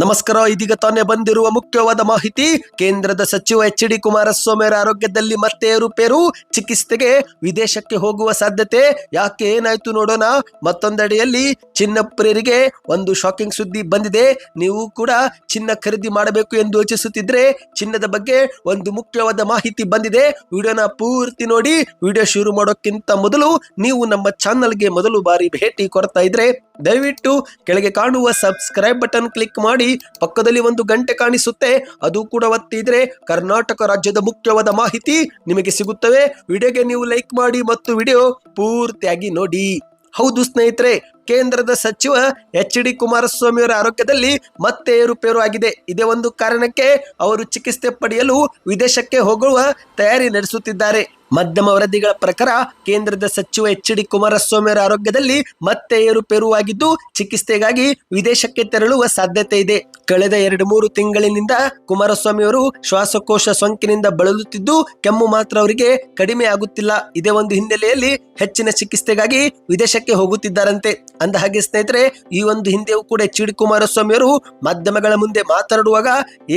ನಮಸ್ಕಾರ, ಇದೀಗ ತಾನೇ ಬಂದಿರುವ ಮುಖ್ಯವಾದ ಮಾಹಿತಿ. ಕೇಂದ್ರದ ಸಚಿವ ಎಚ್ ಡಿ ಕುಮಾರಸ್ವಾಮಿ ಆರೋಗ್ಯದಲ್ಲಿ ಮತ್ತೆ ಏರುಪೇರು ಚಿಕಿತ್ಸೆಗೆ ವಿದೇಶಕ್ಕೆ ಹೋಗುವ ಸಾಧ್ಯತೆ. ಯಾಕೆ ಏನಾಯ್ತು ನೋಡೋಣ. ಮತ್ತೊಂದೆಡೆಯಲ್ಲಿ ಚಿನ್ನಪ್ರಿಯರಿಗೆ ಒಂದು ಶಾಕಿಂಗ್ ಸುದ್ದಿ ಬಂದಿದೆ. ನೀವು ಕೂಡ ಚಿನ್ನ ಖರೀದಿ ಮಾಡಬೇಕು ಎಂದು ಯೋಚಿಸುತ್ತಿದ್ರೆ ಚಿನ್ನದ ಬಗ್ಗೆ ಒಂದು ಮುಖ್ಯವಾದ ಮಾಹಿತಿ ಬಂದಿದೆ. ವಿಡಿಯೋನ ಪೂರ್ತಿ ನೋಡಿ. ವಿಡಿಯೋ ಶುರು ಮಾಡೋಕ್ಕಿಂತ ಮೊದಲು ನೀವು ನಮ್ಮ ಚಾನಲ್ಗೆ ಮೊದಲು ಬಾರಿ ಭೇಟಿ ಕೊಡ್ತಾ ಇದ್ರೆ ದಯವಿಟ್ಟು ಕೆಳಗೆ ಕಾಣುವ ಸಬ್ಸ್ಕ್ರೈಬ್ ಬಟನ್ ಕ್ಲಿಕ್ ಮಾಡಿ. ಪಕ್ಕದಲ್ಲಿ ಒಂದು ಗಂಟೆ ಕಾಣಿಸುತ್ತೆ. ಅದು ಕೂಡ ಒತ್ತಿದ್ರೆ ಕರ್ನಾಟಕ ರಾಜ್ಯದ ಮುಖ್ಯವಾದ ಮಾಹಿತಿ ನಿಮಗೆ ಸಿಗುತ್ತವೆ. ವಿಡಿಯೋಗೆ ನೀವು ಲೈಕ್ ಮಾಡಿ ಮತ್ತು ವಿಡಿಯೋ ಪೂರ್ತಿಯಾಗಿ ನೋಡಿ. ಹೌದು ಸ್ನೇಹಿತರೆ ಕೇಂದ್ರದ ಸಚಿವ ಎಚ್ ಡಿ ಕುಮಾರಸ್ವಾಮಿಯವರ ಆರೋಗ್ಯದಲ್ಲಿ ಮತ್ತೆ ಏರುಪೇರು ಆಗಿದೆ. ಇದೇ ಒಂದು ಕಾರಣಕ್ಕೆ ಅವರು ಚಿಕಿತ್ಸೆ ಪಡೆಯಲು ವಿದೇಶಕ್ಕೆ ಹೋಗುವ ತಯಾರಿ ನಡೆಸುತ್ತಿದ್ದಾರೆ. ಮಧ್ಯಮ ವರದಿಗಳ ಪ್ರಕಾರ ಕೇಂದ್ರದ ಸಚಿವ ಎಚ್ ಡಿ ಕುಮಾರಸ್ವಾಮಿ ಅವರ ಆರೋಗ್ಯದಲ್ಲಿ ಮತ್ತೆ ಏರುಪೇರು ಆಗಿದ್ದು, ಚಿಕಿತ್ಸೆಗಾಗಿ ವಿದೇಶಕ್ಕೆ ತೆರಳುವ ಸಾಧ್ಯತೆ ಇದೆ. ಕಳೆದ ಎರಡು ಮೂರು ತಿಂಗಳಿನಿಂದ ಕುಮಾರಸ್ವಾಮಿ ಅವರು ಶ್ವಾಸಕೋಶ ಸೋಂಕಿನಿಂದ ಬಳಲುತ್ತಿದ್ದು, ಕೆಮ್ಮು ಮಾತ್ರ ಅವರಿಗೆ ಕಡಿಮೆ ಆಗುತ್ತಿಲ್ಲ ಇದೇ ಒಂದು ಹಿನ್ನೆಲೆಯಲ್ಲಿ ಹೆಚ್ಚಿನ ಚಿಕಿತ್ಸೆಗಾಗಿ ವಿದೇಶಕ್ಕೆ ಹೋಗುತ್ತಿದ್ದಾರಂತೆ. ಅಂದ ಹಾಗೆ ಸ್ನೇಹಿತರೆ, ಈ ಒಂದು ಹಿಂದೆಯೂ ಕೂಡ ಎಚ್ ಡಿ ಕುಮಾರಸ್ವಾಮಿ ಅವರು ಮಾಧ್ಯಮಗಳ ಮುಂದೆ ಮಾತನಾಡುವಾಗ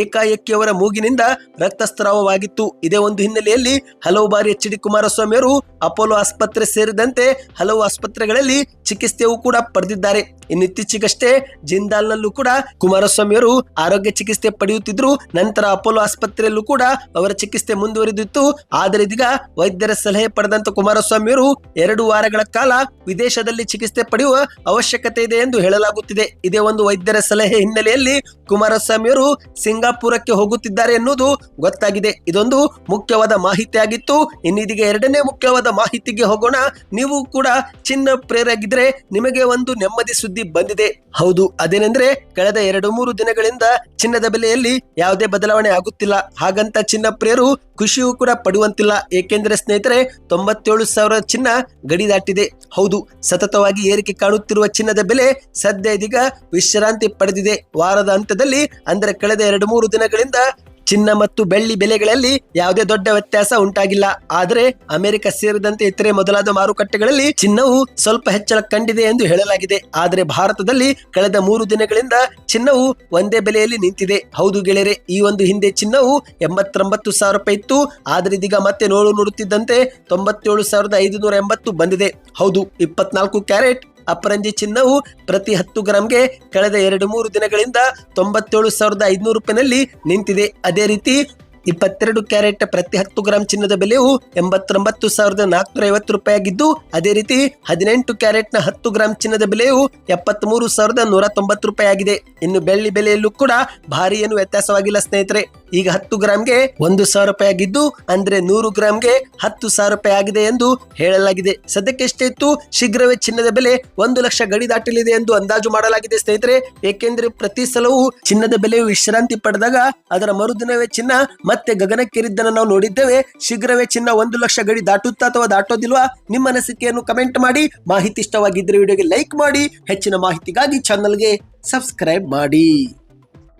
ಏಕಾಏಕಿ ಅವರ ಮೂಗಿನಿಂದ ರಕ್ತಸ್ರಾವವಾಗಿತ್ತು. ಇದೇ ಒಂದು ಹಿನ್ನೆಲೆಯಲ್ಲಿ ಹಲವು ಬಾರಿ ಎಚ್ ಡಿ ಕುಮಾರಸ್ವಾಮಿಯವರು ಅಪೋಲೋ ಆಸ್ಪತ್ರೆ ಸೇರಿದಂತೆ ಹಲವು ಆಸ್ಪತ್ರೆಗಳಲ್ಲಿ ಚಿಕಿತ್ಸೆಯೂ ಕೂಡ ಪಡೆದಿದ್ದಾರೆ. ಇನ್ನು ಇತ್ತೀಚೆಗಷ್ಟೇ ಜಿಂದಾಲ್ನಲ್ಲೂ ಕೂಡ ಕುಮಾರಸ್ವಾಮಿ ಅವರು ಆರೋಗ್ಯ ಚಿಕಿತ್ಸೆ ಪಡೆಯುತ್ತಿದ್ರು ನಂತರ ಅಪೋಲೋ ಆಸ್ಪತ್ರೆಯಲ್ಲೂ ಕೂಡ ಅವರ ಚಿಕಿತ್ಸೆ ಮುಂದುವರಿದಿತ್ತು. ಆದರೆ ಇದೀಗ ವೈದ್ಯರ ಸಲಹೆ ಪಡೆದಂತ ಕುಮಾರಸ್ವಾಮಿ ಅವರು ಎರಡು ವಾರಗಳ ಕಾಲ ವಿದೇಶದಲ್ಲಿ ಚಿಕಿತ್ಸೆ ಪಡೆಯುವ ಅವಶ್ಯಕತೆ ಇದೆ ಎಂದು ಹೇಳಲಾಗುತ್ತಿದೆ. ಇದೇ ಒಂದು ವೈದ್ಯರ ಸಲಹೆ ಹಿನ್ನೆಲೆಯಲ್ಲಿ ಕುಮಾರಸ್ವಾಮಿ ಅವರು ಸಿಂಗಾಪುರಕ್ಕೆ ಹೋಗುತ್ತಿದ್ದಾರೆ ಎನ್ನುವುದು ಗೊತ್ತಾಗಿದೆ. ಇದೊಂದು ಮುಖ್ಯವಾದ ಮಾಹಿತಿಯಾಗಿತ್ತು. ಇನ್ನಿದೀಗ ಎರಡನೇ ಮುಖ್ಯವಾದ ಮಾಹಿತಿಗೆ ಹೋಗೋಣ. ನೀವು ಕೂಡ ಚಿನ್ನ ಪ್ರೇರಾಗಿದ್ರೆ ನಿಮಗೆ ಒಂದು ನೆಮ್ಮದಿ ಸುದ್ದಿ ಬಂದಿದೆ. ಹೌದು, ಅದೇನೆಂದ್ರೆ ಕಳೆದ ಎರಡು ಮೂರು ದಿನಗಳಿಂದ ಚಿನ್ನದ ಬೆಲೆಯಲ್ಲಿ ಯಾವುದೇ ಬದಲಾವಣೆ ಆಗುತ್ತಿಲ್ಲ. ಹಾಗಂತ ಚಿನ್ನ ಪ್ರಿಯರು ಖುಷಿಯೂ ಕೂಡ ಪಡುವಂತಿಲ್ಲ. ಏಕೆಂದರೆ ಸ್ನೇಹಿತರೆ, ತೊಂಬತ್ತೇಳು ಸಾವಿರ ಚಿನ್ನ ಗಡಿ ದಾಟಿದೆ. ಹೌದು, ಸತತವಾಗಿ ಏರಿಕೆ ಕಾಣುತ್ತಿರುವ ಚಿನ್ನದ ಬೆಲೆ ಸದ್ಯ ಇದೀಗ ವಿಶ್ರಾಂತಿ ಪಡೆದಿದೆ. ವಾರದ ಅಂತ್ಯದಲ್ಲಿ ಅಂದರೆ ಕಳೆದ ಎರಡು ಮೂರು ದಿನಗಳಿಂದ ಚಿನ್ನ ಮತ್ತು ಬೆಳ್ಳಿ ಬೆಲೆಗಳಲ್ಲಿ ಯಾವುದೇ ದೊಡ್ಡ ವ್ಯತ್ಯಾಸ ಉಂಟಾಗಿಲ್ಲ. ಆದರೆ ಅಮೆರಿಕ ಸೇರಿದಂತೆ ಇತರೆ ಮೊದಲಾದ ಮಾರುಕಟ್ಟೆಗಳಲ್ಲಿ ಚಿನ್ನವು ಸ್ವಲ್ಪ ಹೆಚ್ಚಳ ಕಂಡಿದೆ ಎಂದು ಹೇಳಲಾಗಿದೆ. ಆದರೆ ಭಾರತದಲ್ಲಿ ಕಳೆದ ಮೂರು ದಿನಗಳಿಂದ ಚಿನ್ನವು ಒಂದೇ ಬೆಲೆಯಲ್ಲಿ ನಿಂತಿದೆ. ಹೌದು ಗೆಳೆಯರೆ, ಈ ಒಂದು ಹಿಂದೆ ಚಿನ್ನವು ಎಂಬತ್ತೊಂಬತ್ತು ಸಾವಿರ ರೂಪಾಯಿ ಇತ್ತು. ಆದರೆ ಇದೀಗ ಮತ್ತೆ ನೋಡು ನೋಡುತ್ತಿದ್ದಂತೆ ತೊಂಬತ್ತೇಳು ಸಾವಿರದ ಐದುನೂರ ಎಂಬತ್ತು ಬಂದಿದೆ. ಹೌದು, ಇಪ್ಪತ್ನಾಲ್ಕು ಕ್ಯಾರೆಟ್ ಅಪರಂಜಿ ಚಿನ್ನವು ಪ್ರತಿ ಹತ್ತು ಗ್ರಾಂಗೆ ಕಳೆದ ಎರಡು ಮೂರು ದಿನಗಳಿಂದ ತೊಂಬತ್ತೇಳು ಸಾವಿರದ ಐದುನೂರು ರೂಪಾಯಿನಲ್ಲಿ ನಿಂತಿದೆ. ಅದೇ ರೀತಿ ಇಪ್ಪತ್ತೆರಡು ಕ್ಯಾರೆಟ್ ಪ್ರತಿ ಹತ್ತು ಗ್ರಾಂ ಚಿನ್ನದ ಬೆಲೆಯು ಎಂಬತ್ತೊಂಬತ್ತು ಸಾವಿರದ ನಾಲ್ಕುನೂರ ಐವತ್ತು ರೂಪಾಯಿ ಆಗಿದ್ದು ಅದೇ ರೀತಿ ಹದಿನೆಂಟು ಕ್ಯಾರೆಟ್ನ ಹತ್ತು ಗ್ರಾಂ ಚಿನ್ನದ ಬೆಲೆಯು ಎಪ್ಪತ್ಮೂರು ಸಾವಿರದ ನೂರ ತೊಂಬತ್ತು ರೂಪಾಯಿ ಆಗಿದೆ ಇನ್ನು ಬೆಳ್ಳಿ ಬೆಲೆಯಲ್ಲೂ ಕೂಡ ಭಾರಿ ಏನು ವ್ಯತ್ಯಾಸವಾಗಿಲ್ಲ ಸ್ನೇಹಿತರೆ. ಈಗ ಹತ್ತು ಗ್ರಾಮ್ಗೆ ಒಂದು ಸಾವಿರ ರೂಪಾಯಿ ಆಗಿದ್ದು, ಅಂದ್ರೆ ನೂರು ಗ್ರಾಂಗೆ ಹತ್ತು ಸಾವಿರ ರೂಪಾಯಿ ಆಗಿದೆ ಎಂದು ಹೇಳಲಾಗಿದೆ. ಸದ್ಯಕ್ಕೆ ಎಷ್ಟೇ ಇತ್ತು, ಶೀಘ್ರವೇ ಚಿನ್ನದ ಬೆಲೆ ಒಂದು ಲಕ್ಷ ಗಡಿ ದಾಟಲಿದೆ ಎಂದು ಅಂದಾಜು ಮಾಡಲಾಗಿದೆ ಸ್ನೇಹಿತರೆ. ಏಕೆಂದ್ರೆ ಪ್ರತಿ ಸಲವೂ ಚಿನ್ನದ ಬೆಲೆಯು ವಿಶ್ರಾಂತಿ ಪಡೆದಾಗ ಅದರ ಮರುದಿನವೇ ಚಿನ್ನ, ಮತ್ತೆ ಗಗನಕ್ಕೇರಿದ್ದನ್ನು ನಾವು ನೋಡಿದ್ದೇವೆ. ಶೀಘ್ರವೇ ಚಿನ್ನ ಒಂದು ಲಕ್ಷ ಗಡಿ ದಾಟುತ್ತಾ ಅಥವಾ ದಾಟೋದಿಲ್ವಾ? ನಿಮ್ಮ ಅನಿಸಿಕೆಯನ್ನು ಕಮೆಂಟ್ ಮಾಡಿ. ಮಾಹಿತಿ ಇಷ್ಟವಾಗಿದ್ದರೆ ವಿಡಿಯೋಗೆ ಲೈಕ್ ಮಾಡಿ. ಹೆಚ್ಚಿನ ಮಾಹಿತಿಗಾಗಿ ಚಾನಲ್ಗೆ ಸಬ್ಸ್ಕ್ರೈಬ್ ಮಾಡಿ.